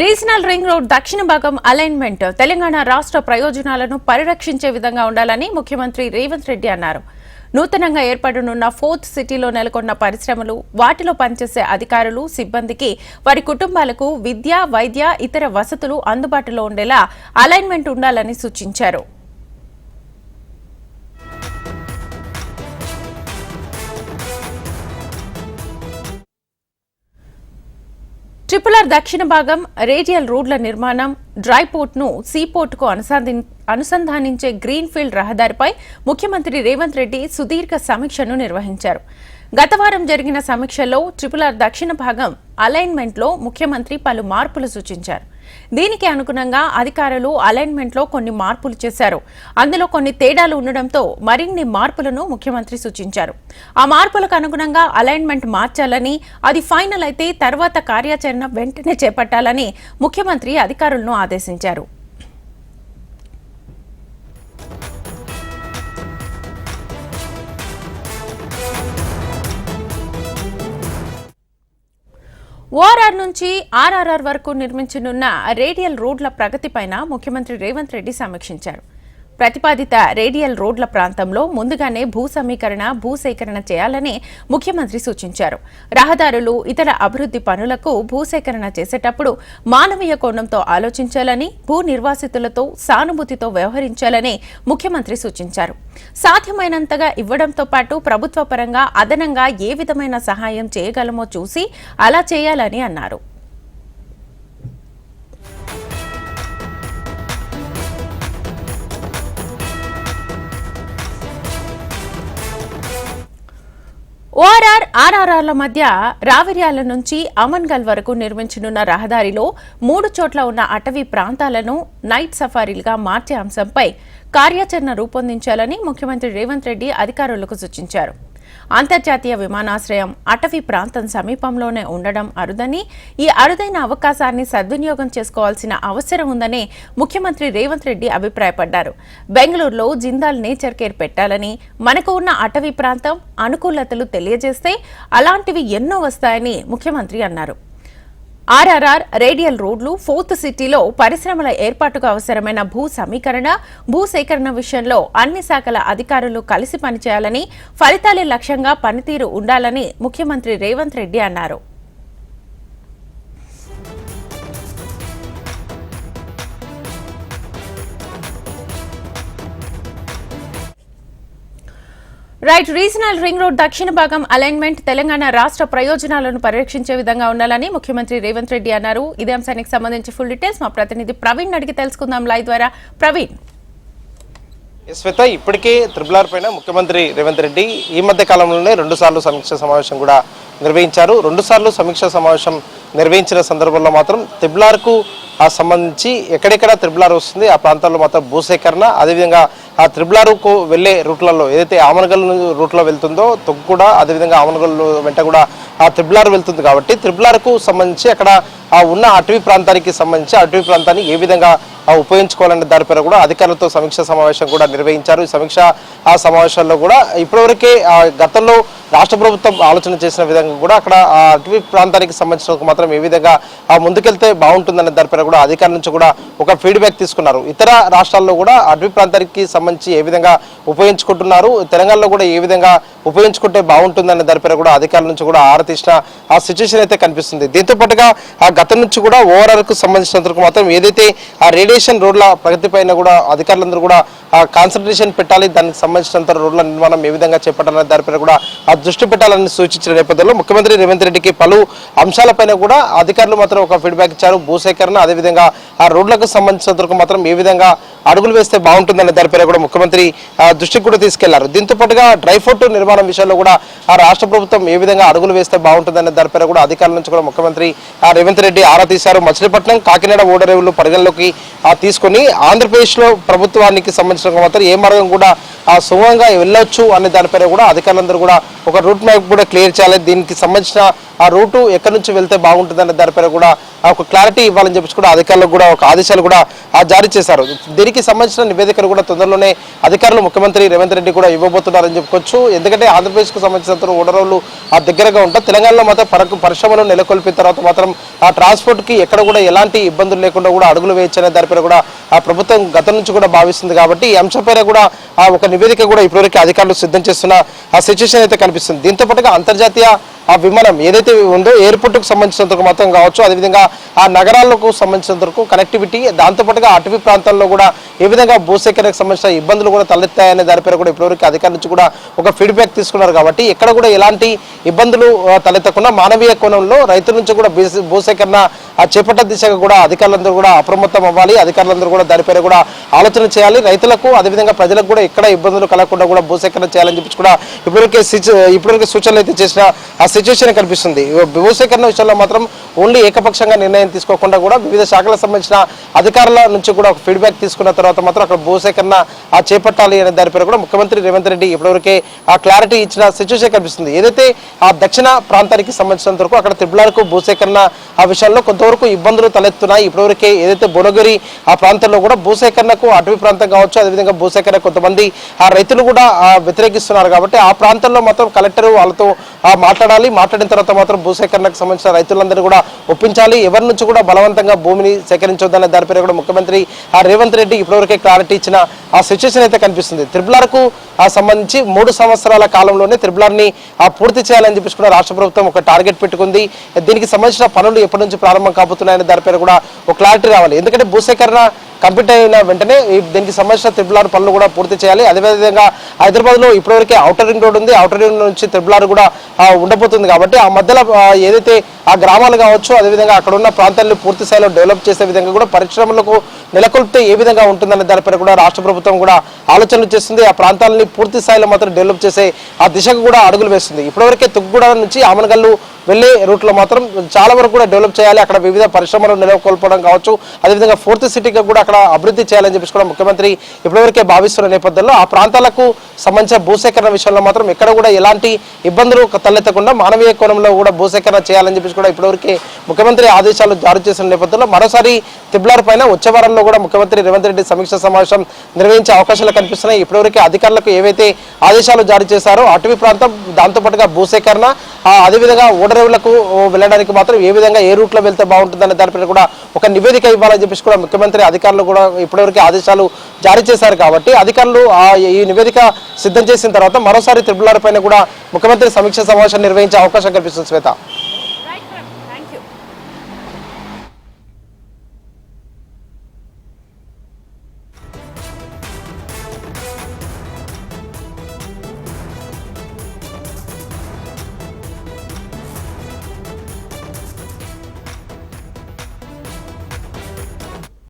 Regional ring road దక్షిణ భాగం alignment Telangana రాష్ట్ర ప్రయోజనాలను పరిరక్షించే విధంగా ఉండాలని ముఖ్యమంత్రి రేవంత్ రెడ్డి అన్నారు. నూతనంగా ఏర్పడనున్న ఫోర్త్ సిటీలో నెలకొన్న పరిశ్రమలు వాటిలో పనిచేసే అధికారులు సిబ్బందికి వారి కుటుంబాలకు విద్య వైద్య ఇతర వసతులు అందుబాటులో ఉండేలా అలైన్మెంట్ ఉండాలని సూచించారు. ట్రిపుల్ ఆర్ దక్షిణ భాగం రేడియల్ రోడ్ల నిర్మాణం డ్రై పోర్ట్ను సీ పోర్ట్కు అనుసంధి- అనుసంధానించే గ్రీన్ ఫీల్డ్ రహదారిపై ముఖ్యమంత్రి రేవంత్ రెడ్డి సుదీర్ఘ సమీక్షను నిర్వహించారు. గత వారం జరిగిన సమీక్షలో ట్రిపుల్ ఆర్ దక్షిణ భాగం అలైన్మెంట్లో ముఖ్యమంత్రి పలు మార్పులు సూచించారు. దీనికి అనుగుణంగా అధికారులు అలైన్మెంట్లో కొన్ని మార్పులు చేశారు. అందులో కొన్ని తేడాలు ఉండడంతో మరిన్ని మార్పులను ముఖ్యమంత్రి సూచించారు. ఆ మార్పులకు అనుగుణంగా అలైన్మెంట్ మార్చాలని అది ఫైనల్ అయితే తర్వాత కార్యాచరణ వెంటనే చేపట్టాలని ముఖ్యమంత్రి అధికారులను ఆదేశించారు. ఓఆర్ఆర్ నుంచి ఆర్ఆర్ఆర్ వరకు నిర్మించనున్న రేడియల్ రోడ్ల ప్రగతిపైన ముఖ్యమంత్రి రేవంత్ రెడ్డి సమీక్షించారు. ప్రతిపాదిత రేడియల్ రోడ్ల ప్రాంతంలో ముందుగానే భూ సమీకరణ భూసేకరణ చేయాలని ముఖ్యమంత్రి సూచించారు. రహదారులు ఇతర అభివృద్ధి పనులకు భూసేకరణ చేసేటప్పుడు మానవీయ కోణంతో ఆలోచించాలని భూ నిర్వాసితులతో సానుభూతితో వ్యవహరించాలని ముఖ్యమంత్రి సూచించారు. సాధ్యమైనంతగా ఇవ్వడంతో పాటు ప్రభుత్వ పరంగా అదనంగా ఏ విధమైన సహాయం చేయగలమో చూసి అలా చేయాలని అన్నారు. ఓఆర్ఆర్ ఆర్ఆర్ఆర్ల మధ్య రావిర్యాల నుంచి అమన్గల్ వరకు నిర్మించనున్న రహదారిలో మూడు చోట్ల ఉన్న అటవీ ప్రాంతాలను నైట్ సఫారీలుగా మార్చే అంశంపై కార్యాచరణ రూపొందించాలని ముఖ్యమంత్రి రేవంత్ రెడ్డి అధికారులకు సూచించారు. అంతర్జాతీయ విమానాశ్రయం అటవీ ప్రాంతం సమీపంలోనే ఉండడం అరుదని. ఈ అరుదైన అవకాశాన్ని సద్వినియోగం చేసుకోవాల్సిన అవసరం ఉందని ముఖ్యమంత్రి రేవంత్ రెడ్డి అభిప్రాయపడ్డారు. బెంగళూరులో జిందాల్ నేచర్ కేర్ పెట్టాలని మనకు ఉన్న అటవీ ప్రాంతం అనుకూలతలు తెలియజేస్తే అలాంటివి ఎన్నో వస్తాయని ముఖ్యమంత్రి అన్నారు. ఆర్ఆర్ఆర్ రేడియల్ రోడ్లు ఫోర్త్ సిటీలో పరిశ్రమల ఏర్పాటుకు అవసరమైన భూ సమీకరణ భూ సేకరణ విషయంలో అన్ని శాఖల అధికారులు కలిసి పనిచేయాలని ఫలితాలే లక్ష్యంగా పనితీరు ఉండాలని ముఖ్యమంత్రి రేవంత్ రెడ్డి అన్నారు. రైట్ రీజనల్ రింగ్ రోడ్ దక్షిణ భాగం అలైన్మెంట్ తెలంగాణ రాష్ట్ర ప్రయోజనాలను పరిరక్షించే విధంగా ఉండాలని ముఖ్యమంత్రి రేవంత్ రెడ్డి అన్నారు. ఇదే అంశానికి సంబంధించి ఫుల్ డీటెయిల్స్ మా ప్రతినిధి ప్రవీణ్ అడిగి తెలుసుకుందాం లైవ్ ద్వారా. ప్రవీణ్. శ్వేత ఇప్పటికే త్రిపులార్ పైన ముఖ్యమంత్రి రేవంత్ రెడ్డి ఈ మధ్య కాలంలోనే రెండు సార్లు సమీక్ష సమావేశం కూడా నిర్వహించారు. రెండుసార్లు సమీక్ష సమావేశం నిర్వహించిన సందర్భంలో మాత్రం త్రిబులార్కు ఆ సంబంధించి ఎక్కడెక్కడ త్రిబులార్ వస్తుంది ఆ ప్రాంతాల్లో మాత్రం భూసేకరణ అదేవిధంగా ఆ త్రిపులారుకు వెళ్ళే రూట్లలో ఏదైతే ఆమనగల్ రూట్లో వెళ్తుందో తొక్కు కూడా అదేవిధంగా ఆమనగల్ వెంట కూడా ఆ త్రిపులార్ వెళ్తుంది కాబట్టి త్రిపులార్కు సంబంధించి అక్కడ ఆ ఉన్న అటవీ ప్రాంతానికి సంబంధించి అటవీ ప్రాంతాన్ని ఏ విధంగా ఉపయోగించుకోవాలనే దానిపైన కూడా అధికారులతో సమీక్ష సమావేశం కూడా నిర్వహించారు. ఈ సమీక్ష ఆ సమావేశాల్లో కూడా ఇప్పటివరకే గతంలో రాష్ట్ర ప్రభుత్వం ఆలోచన చేసిన విధంగా కూడా అక్కడ ఆ అటవీ ప్రాంతానికి సంబంధించిన మాత్రం ఏ విధంగా ఆ ముందుకెళ్తే బాగుంటుందనే దానిపైన కూడా అధికారుల నుంచి కూడా ఒక ఫీడ్బ్యాక్ తీసుకున్నారు. ఇతర రాష్ట్రాల్లో కూడా అటవీ ప్రాంతానికి సంబంధించి ఏ విధంగా ఉపయోగించుకుంటున్నారు తెలంగాణలో కూడా ఏ విధంగా ఉపయోగించుకుంటే బాగుంటుందనే దానిపైన కూడా అధికారుల నుంచి కూడా ఆరా తీసిన ఆ సిచ్యువేషన్ అయితే కనిపిస్తుంది. దీంతో పాటుగా ఆ గతం నుంచి కూడా ఓవరాల్కు సంబంధించినంతకు మాత్రం ఏదైతే ఆ రేడియేషన్ రోడ్ల ప్రగతిపైన కూడా అధికారులందరూ కూడా కాన్సన్ట్రేషన్ పెట్టాలి. దానికి సంబంధించినంత రోడ్ల నిర్మాణం ఏ విధంగా చేపట్టాలనే దానిపైన కూడా ఆ దృష్టి పెట్టాలని సూచించిన నేపథ్యంలో ముఖ్యమంత్రి రేవంత్ రెడ్డికి పలు అంశాలపైన కూడా అధికారులు మాత్రం ఒక ఫీడ్బ్యాక్ ఇచ్చారు. భూసేకరణ అదేవిధంగా ఆ రోడ్లకు సంబంధించినంతవరకు మాత్రం ఏ విధంగా అడుగులు వేస్తే బాగుంటుందనే దానిపైన కూడా ముఖ్యమంత్రి ఆ, దృష్టికి కూడా తీసుకెళ్ళారు. దీంతో పాటుగా డ్రై ఫోర్ట్ నిర్మాణం విషయంలో కూడా ఆ రాష్ట్ర ప్రభుత్వం ఏ విధంగా అడుగులు వేస్తే బాగుంటుందనే దానిపైన కూడా అధికారుల నుంచి కూడా ముఖ్యమంత్రి ఆ, రేవంత్ రెడ్డి ఆరా తీశారు. మచిలీపట్నం కాకినాడ ఓడరేవులు పరిగణలోకి తీసుకొని ఆంధ్రప్రదేశ్లో ప్రభుత్వానికి సంబంధించిన మాత్రం ఏ మార్గం కూడా సుగమంగా వెళ్ళొచ్చు అనే దానిపైన కూడా అధికారులందరూ కూడా ఒక రూట్ మ్యాప్ కూడా క్లియర్ చేయాలి. దీనికి సంబంధించిన ఆ రూటు ఎక్కడి నుంచి వెళ్తే బాగుంటుంది అనే దానిపైన కూడా ఆ ఒక క్లారిటీ ఇవ్వాలని చెప్పేసి కూడా అధికారులకు కూడా ఒక ఆదేశాలు కూడా జారీ చేశారు. దీనికి సంబంధించిన నివేదికను కూడా తొందరలోనే అధికారులు ముఖ్యమంత్రి రేవంత్ రెడ్డి కూడా ఇవ్వబోతున్నారని చెప్పుకోవచ్చు. ఎందుకంటే ఆంధ్రప్రదేశ్కు సంబంధించిన ఓడరవులు ఆ దగ్గరగా ఉంటా తెలంగాణలో మాత్రం పరకు పరిశ్రమలు నెలకొల్పిన తర్వాత మాత్రం ఆ ట్రాన్స్పోర్ట్కి ఎక్కడ కూడా ఎలాంటి ఇబ్బందులు లేకుండా కూడా అడుగులు వేయచ్చు అనే దానిపైన కూడా ఆ ప్రభుత్వం గతం నుంచి కూడా భావిస్తుంది. కాబట్టి ఈ అంశంపైన కూడా ఆ ఒక నివేదిక కూడా ఇప్పటివరకు అధికారులు సిద్ధం చేస్తున్న ఆ సిచ్యువేషన్ అయితే కనిపిస్తుంది దీంతో పాటుగా అంతర్జాతీయ ఆ విమానం ఏదైతే ఉందో ఎయిర్పోర్ట్కు సంబంధించినంతకు మాత్రం కావచ్చు అదేవిధంగా ఆ నగరాలకు సంబంధించినంతకు కనెక్టివిటీ దాంతోపాటుగా అటవీ ప్రాంతాల్లో కూడా ఏ విధంగా భూసేకరణకు సంబంధించిన ఇబ్బందులు కూడా తలెత్తాయనే దానిపైన కూడా ఇప్పటివరకు అధికారుల నుంచి కూడా ఒక ఫీడ్బ్యాక్ తీసుకున్నారు కాబట్టి ఎక్కడ కూడా ఎలాంటి ఇబ్బందులు తలెత్తకుండా మానవీయ కోణంలో రైతుల నుంచి కూడా భూసేకరణ ఆ చేపట్ట దిశగా కూడా అధికారులందరూ కూడా అప్రమత్తం అవ్వాలి. అధికారులందరూ కూడా దానిపైన కూడా ఆలోచన చేయాలి. రైతులకు అదేవిధంగా ప్రజలకు కూడా ఎక్కడ ఇబ్బందులు కలగకుండా కూడా భూసేకరణ చేయాలని చెప్పి కూడా ఇప్పటివరకే ఇప్పటివరకు సూచనలు అయితే చేసిన ఆ సిచ్యువేషన్ కనిపిస్తుంది. భూసేకరణ విషయంలో మాత్రం ఓన్లీ ఏకపక్షంగా నిర్ణయం తీసుకోకుండా కూడా వివిధ శాఖలకు సంబంధించిన అధికారుల నుంచి కూడా ఒక ఫీడ్బ్యాక్ తీసుకున్న తర్వాత మాత్రం అక్కడ భూసేకరణ ఆ చేపట్టాలి అనే దానిపై కూడా ముఖ్యమంత్రి రేవంత్ రెడ్డి ఇప్పటివరకే ఆ క్లారిటీ ఇచ్చిన సిచ్యువేషన్ కనిపిస్తుంది. ఏదైతే ఆ దక్షిణ ప్రాంతానికి సంబంధించినంత వరకు అక్కడ త్రిబులార్కు భూసేకరణ ఆ విషయంలో కొంతవరకు ఇబ్బందులు తలెత్తున్నాయి. ఇప్పటివరకే ఏదైతే బొనగిరి ఆ ప్రాంతంలో కూడా భూసేకరణకు అటవీ ప్రాంతం కావచ్చు అదేవిధంగా భూసేకరణ కొంతమంది ఆ రైతులు కూడా వ్యతిరేకిస్తున్నారు కాబట్టి ఆ ప్రాంతంలో మాత్రం కలెక్టర్ వాళ్ళతో మాట్లాడాలి. మాట్లాడాలి మాట్లాడిన తర్వాత మాత్రం భూసేకరణకు సంబంధించిన రైతులందరినీ కూడా ఒప్పించాలి. ఎవరి నుంచి కూడా బలవంతంగా భూమిని సేకరించొద్దనే దానిపై కూడా ముఖ్యమంత్రి ఆ రేవంత్ రెడ్డి ఇప్పటివరకే క్లారిటీ ఇచ్చిన ఆ సిచ్యువేషన్ అయితే కనిపిస్తుంది. త్రిపులార్కు ఆ సంబంధించి మూడు సంవత్సరాల కాలంలోనే త్రిపులార్ని ఆ పూర్తి చేయాలని చెప్పేసి కూడా రాష్ట్ర ప్రభుత్వం ఒక టార్గెట్ పెట్టుకుంది. దీనికి సంబంధించిన పనులు ఎప్పటి నుంచి ప్రారంభం కాబోతున్నాయనే దానిపై కూడా ఒక క్లారిటీ రావాలి. ఎందుకంటే భూసేకరణ కంప్లీట్ అయిన వెంటనే దీనికి సంబంధించిన త్రిపులార్ పనులు కూడా పూర్తి చేయాలి. అదేవిధంగా హైదరాబాద్లో ఇప్పటివరకే అవుటర్ రింగ్ రోడ్ ఉంది. అవుటర్ రింగ్ నుంచి త్రిపులార్ కూడా ఉండబోతుంది కాబట్టి ఆ మధ్యలో ఏదైతే ఆ గ్రామాలు కావచ్చు అదేవిధంగా అక్కడ ఉన్న ప్రాంతాలను పూర్తి స్థాయిలో డెవలప్ చేసే విధంగా కూడా పరిశ్రమలకు నెలకొల్పితే ఏ విధంగా ఉంటుందనే దానిపైన కూడా రాష్ట్ర ప్రభుత్వం కూడా ఆలోచనలు చేస్తుంది. ఆ ప్రాంతాలని పూర్తి స్థాయిలో మాత్రం డెవలప్ చేసే ఆ దిశకు కూడా అడుగులు వేస్తుంది. ఇప్పటివరకే తుక్కుగూడ నుంచి ఆమనగల్లు వెళ్ళే రూట్లో మాత్రం చాలా వరకు కూడా డెవలప్ చేయాలి. అక్కడ వివిధ పరిశ్రమలు నెలకొల్పడం కావచ్చు. అదేవిధంగా ఫోర్త్ సిటీగా కూడా అక్కడ అభివృద్ధి చేయాలని చెప్పేసి కూడా ముఖ్యమంత్రి ఇప్పటివరకే భావిస్తున్న నేపథ్యంలో ఆ ప్రాంతాలకు సంబంధించిన భూసేకరణ విషయంలో మాత్రం ఎక్కడ కూడా ఎలాంటి ఇబ్బందులు తలెత్తకుండా మానవీయ కోణంలో కూడా భూసేకరణ చేయాలని చెప్పేసి కూడా ఇప్పటివరకే ముఖ్యమంత్రి ఆదేశాలు జారీ చేసిన నేపథ్యంలో మరోసారి తిబ్లార్ పైన వచ్చే వారంలో కూడా ముఖ్యమంత్రి రేవంత్ రెడ్డి సమీక్ష సమావేశం నిర్వహించే అవకాశాలు కనిపిస్తున్నాయి. ఇప్పటివరకే అధికారులకు ఏవైతే ఆదేశాలు జారీ చేశారో అటవీ ప్రాంతం దాంతోపాటుగా భూసేకరణ అదేవిధంగా ఓడరేవులకు వెళ్ళడానికి మాత్రం ఏ విధంగా ఏ రూట్లో వెళ్తే బాగుంటుందనే దానిపైన కూడా ఒక నివేదిక ఇవ్వాలని చెప్పేసి కూడా ముఖ్యమంత్రి అధికారులు కూడా ఇప్పటివరకు ఆదేశాలు జారీ చేశారు కాబట్టి అధికారులు ఈ నివేదిక సిద్ధం చేసిన తర్వాత మరోసారి త్రిపులార్ పైన కూడా ముఖ్యమంత్రి సమీక్ష సమావేశం నిర్వహించే అవకాశం కల్పిస్తుంది శ్వేత.